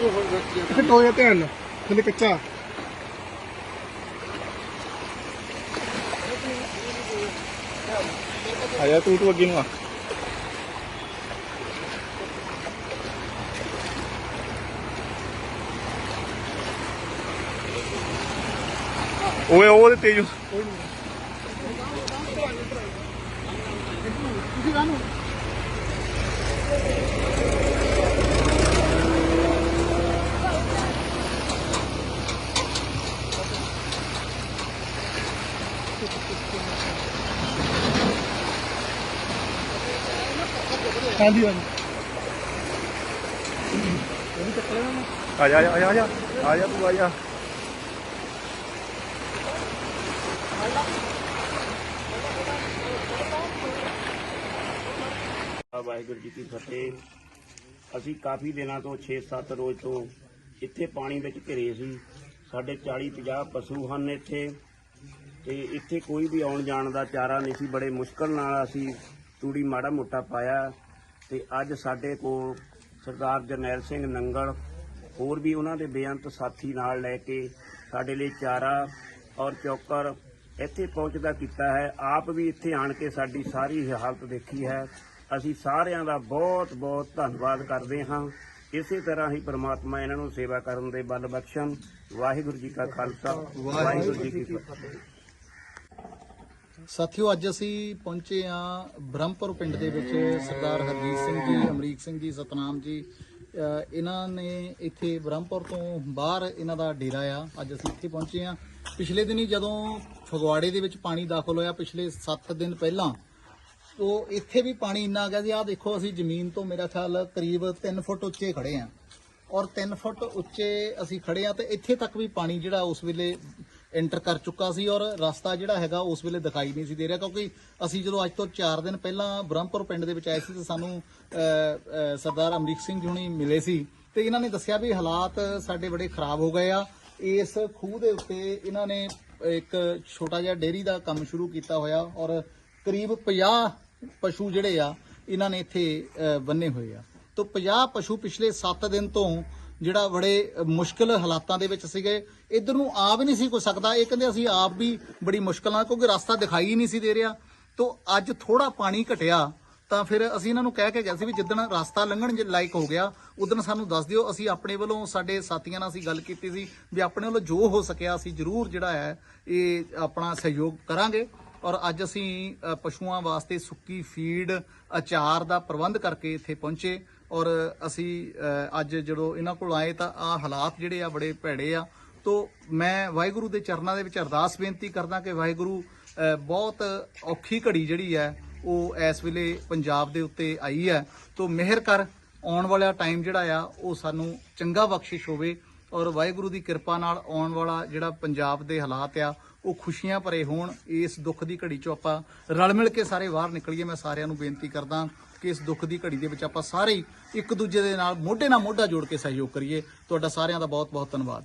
ਇੱਥੇ ਟੋਏ ਧਿਆਨ ਨਾਲ ਥੱਲੇ ਕੱਚਾ ਆ ਜਾ ਤੂੰ ਤੂੰ ਅੱਗੇ ਨੂੰ ਆ ਓਏ ਉਹ ਤੇ ਤੇਜ ਤੁਸੀਂ ਕਾਹਨੂੰ ਹਾਂਜੀ ਹਾਂਜੀ। ਆ ਜਾ ਆ ਜਾ ਆ ਜਾ ਆ ਜਾ ਤੂੰ, ਆ ਜਾ। ਵਾਹਿਗੁਰੂ ਜੀ ਕੀ ਫਤਿਹ। ਅਸੀਂ ਕਾਫੀ ਦਿਨਾਂ ਤੋਂ 6-7 ਰੋਜ਼ ਤੋਂ ਇੱਥੇ ਪਾਣੀ ਵਿੱਚ ਘਿਰੇ ਸੀ। ਸਾਡੇ 40-50 ਪਸ਼ੂ ਹਨ ਇੱਥੇ। ਤੇ ਇੱਥੇ ਕੋਈ ਵੀ ਆਉਣ ਜਾਣ ਦਾ ਚਾਰਾ ਨਹੀਂ ਸੀ। ਬੜੇ ਮੁਸ਼ਕਲ ਨਾਲ ਅਸੀਂ ਤੂੜੀ ਮਾੜਾ ਮੋਟਾ ਪਾਇਆ ਤੇ ਅੱਜ ਸਾਡੇ ਕੋਲ ਸਰਦਾਰ ਜਰਨੈਲ ਸਿੰਘ ਨੰਗਲ ਹੋਰ ਵੀ ਉਹਨਾਂ ਦੇ ਬੇਅੰਤ ਸਾਥੀ ਨਾਲ ਲੈ ਕੇ ਸਾਡੇ ਲਈ ਚਾਰਾ ਔਰ ਚੌਕਰ ਇੱਥੇ ਪਹੁੰਚਦਾ ਕੀਤਾ ਹੈ। ਆਪ ਵੀ ਇੱਥੇ ਆਣ ਕੇ ਸਾਡੀ ਸਾਰੀ ਹਾਲਤ ਦੇਖੀ ਹੈ। ਅਸੀਂ ਸਾਰਿਆਂ ਦਾ ਬਹੁਤ ਬਹੁਤ ਧੰਨਵਾਦ ਕਰਦੇ ਹਾਂ। ਇਸੇ ਤਰ੍ਹਾਂ ਹੀ ਪ੍ਰਮਾਤਮਾ ਇਹਨਾਂ ਨੂੰ ਸੇਵਾ ਕਰਨ ਦੇ ਬਲ ਬਖਸ਼ਣ। ਵਾਹਿਗੁਰੂ ਜੀ ਕਾ ਖਾਲਸਾ, ਵਾਹਿਗੁਰੂ ਜੀ ਕੀ ਫਤਿਹ। ਸਾਥੀਓ, ਅੱਜ ਅਸੀਂ ਪਹੁੰਚੇ ਆ ਬ੍ਰਹਮਪੁਰ ਪਿੰਡ ਦੇ ਵਿੱਚ, ਸਰਦਾਰ ਹਰਜੀਤ ਸਿੰਘ ਜੀ, ਅਮਰੀਕ ਸਿੰਘ ਜੀ, ਸਤਨਾਮ ਜੀ। ਇਹਨਾਂ ਨੇ ਇੱਥੇ ਬ੍ਰਹਮਪੁਰ ਤੋਂ ਬਾਹਰ ਇਹਨਾਂ ਦਾ ਡੇਰਾ ਆ। ਅੱਜ ਅਸੀਂ ਇੱਥੇ ਪਹੁੰਚੇ ਆ ਪਿਛਲੇ ਦਿਨੀ ਜਦੋਂ ਫਗਵਾੜੇ ਦੇ ਵਿੱਚ ਪਾਣੀ ਦਾਖਲ ਹੋਇਆ, ਪਿਛਲੇ 7 ਦਿਨ ਪਹਿਲਾਂ ਉਹ ਇੱਥੇ ਵੀ ਪਾਣੀ ਇੰਨਾ ਆ ਗਿਆ ਸੀ, ਆਹ ਦੇਖੋ ਅਸੀਂ ਜ਼ਮੀਨ ਤੋਂ ਮੇਰਾ ਖਿਆਲ ਕਰੀਬ 3 ਫੁੱਟ ਉੱਚੇ ਖੜੇ ਆ ਔਰ 3 ਫੁੱਟ ਉੱਚੇ ਅਸੀਂ ਖੜੇ ਆ ਤੇ ਇੱਥੇ ਤੱਕ ਵੀ ਪਾਣੀ ਜਿਹੜਾ ਉਸ ਵੇਲੇ ਐਂਟਰ ਕਰ ਚੁੱਕਾ ਸੀ ਔਰ ਰਸਤਾ ਜਿਹੜਾ ਹੈਗਾ ਉਸ ਵੇਲੇ ਦਿਖਾਈ ਨਹੀਂ ਸੀ ਦੇ ਰਿਹਾ ਕਿਉਂਕਿ ਅਸੀਂ ਜਦੋਂ ਅੱਜ ਤੋਂ 4 ਦਿਨ ਪਹਿਲਾਂ ਬ੍ਰਹਮਪੁਰ ਪਿੰਡ ਦੇ ਵਿੱਚ ਆਏ ਸੀ ਤੇ ਸਾਨੂੰ ਸਰਦਾਰ ਅਮਰੀਕ ਸਿੰਘ ਜੀ ਹੁਣੀ ਮਿਲੇ ਸੀ ਤੇ ਇਹਨਾਂ ਨੇ ਦੱਸਿਆ ਵੀ ਹਾਲਾਤ ਸਾਡੇ ਬੜੇ ਖਰਾਬ ਹੋ ਗਏ ਆ। ਇਸ ਖੂਹ ਦੇ ਉੱਤੇ ਇਹਨਾਂ ਨੇ ਇੱਕ ਛੋਟਾ ਜਿਹਾ ਡੇਅਰੀ ਦਾ ਕੰਮ ਸ਼ੁਰੂ ਕੀਤਾ ਹੋਇਆ ਔਰ ਕਰੀਬ 50 ਪਸ਼ੂ ਜਿਹੜੇ ਆ ਇਹਨਾਂ ਨੇ ਇੱਥੇ ਅ, ਬੰਨੇ ਹੋਏ ਆ। ਤੋਂ 50 ਪਸ਼ੂ ਪਿਛਲੇ 7 ਦਿਨ ਤੋਂ ਜਿਹੜਾ ਬੜੇ ਮੁਸ਼ਕਲ ਹਾਲਾਤਾਂ ਦੇ ਵਿੱਚ ਸੀਗੇ, ਇਧਰ ਨੂੰ ਆ ਵੀ ਨਹੀਂ ਸੀ ਕੋਈ ਸਕਦਾ। ਇਹ ਕਹਿੰਦੇ ਅਸੀਂ ਆਪ ਵੀ ਬੜੀ ਮੁਸ਼ਕਲ ਨਾਲ, ਕਿਉਂਕਿ ਰਸਤਾ ਦਿਖਾਈ ਹੀ ਨਹੀਂ ਸੀ ਦੇ ਰਿਹਾ। ਤੋਂ ਅੱਜ ਥੋੜਾ ਪਾਣੀ ਘਟਿਆ, ਤਾਂ ਫਿਰ ਅਸੀਂ ਇਹਨਾਂ ਨੂੰ ਕਹਿ ਕੇ ਗਏ ਸੀ ਵੀ ਜਿੱਦਣ ਰਸਤਾ ਲੰਘਣ ਜੇ ਲਾਇਕ ਹੋ ਗਿਆ ਉਦੋਂ ਸਾਨੂੰ ਦੱਸ ਦਿਓ, ਅਸੀਂ ਆਪਣੇ ਵੱਲੋਂ ਸਾਡੇ ਸਾਥੀਆਂ ਨਾਲ ਅਸੀਂ ਗੱਲ ਕੀਤੀ ਸੀ ਵੀ ਆਪਣੇ ਵੱਲੋਂ ਜੋ ਹੋ ਸਕਿਆ ਅਸੀਂ ਜ਼ਰੂਰ ਜਿਹੜਾ ਹੈ, ਇਹ ਆਪਣਾ ਸਹਿਯੋਗ ਕਰਾਂਗੇ। ਔਰ ਅੱਜ ਅਸੀਂ ਪਸ਼ੂਆਂ ਵਾਸਤੇ ਸੁੱਕੀ ਫੀਡ, ਅਚਾਰ ਦਾ ਪ੍ਰਬੰਧ ਕਰਕੇ ਇੱਥੇ ਪਹੁੰਚੇ। ਔਰ ਅਸੀਂ ਅੱਜ ਜਦੋਂ ਇਹਨਾਂ ਕੋਲ ਆਏ ਤਾਂ ਆ ਹਾਲਾਤ ਜਿਹੜੇ ਆ ਬੜੇ ਭੈੜੇ ਆ। ਤੋ ਮੈਂ ਵਾਹਿਗੁਰੂ ਦੇ ਚਰਨਾਂ ਦੇ ਵਿੱਚ ਅਰਦਾਸ ਬੇਨਤੀ ਕਰਦਾ ਕਿ ਵਾਹਿਗੁਰੂ ਬਹੁਤ ਔਖੀ ਘੜੀ ਜਿਹੜੀ ਹੈ, ਉਹ ਇਸ ਵੇਲੇ ਪੰਜਾਬ ਦੇ ਉੱਤੇ ਆਈ ਹੈ। ਤੋ ਮਿਹਰ ਕਰ, ਆਉਣ ਵਾਲਾ ਟਾਈਮ ਜਿਹੜਾ ਆ, ਉਹ ਸਾਨੂੰ ਚੰਗਾ ਬਖਸ਼ਿਸ਼ ਹੋਵੇ ਔਰ ਵਾਹਿਗੁਰੂ ਦੀ ਕਿਰਪਾ ਨਾਲ ਆਉਣ ਵਾਲਾ ਜਿਹੜਾ ਪੰਜਾਬ ਦੇ ਹਾਲਾਤ ਆ, ਉਹ ਖੁਸ਼ੀਆਂ ਭਰੇ ਹੋਣ। ਇਸ ਦੁੱਖ ਦੀ ਘੜੀ ਚੋਂ ਆਪਾਂ ਰਲ ਮਿਲ ਕੇ ਸਾਰੇ ਬਾਹਰ ਨਿਕਲੀਏ। ਮੈਂ ਸਾਰਿਆਂ ਨੂੰ ਬੇਨਤੀ ਕਰਦਾ ਕਿ ਇਸ ਦੁੱਖ ਦੀ ਘੜੀ ਦੇ ਵਿੱਚ ਆਪਾਂ ਸਾਰੇ ਹੀ ਇੱਕ ਦੂਜੇ ਦੇ ਨਾਲ ਮੋਢੇ ਨਾਲ ਮੋਢਾ ਜੋੜ ਕੇ ਸਹਿਯੋਗ ਕਰੀਏ। ਤੁਹਾਡਾ ਸਾਰਿਆਂ ਦਾ ਬਹੁਤ ਬਹੁਤ ਧੰਨਵਾਦ।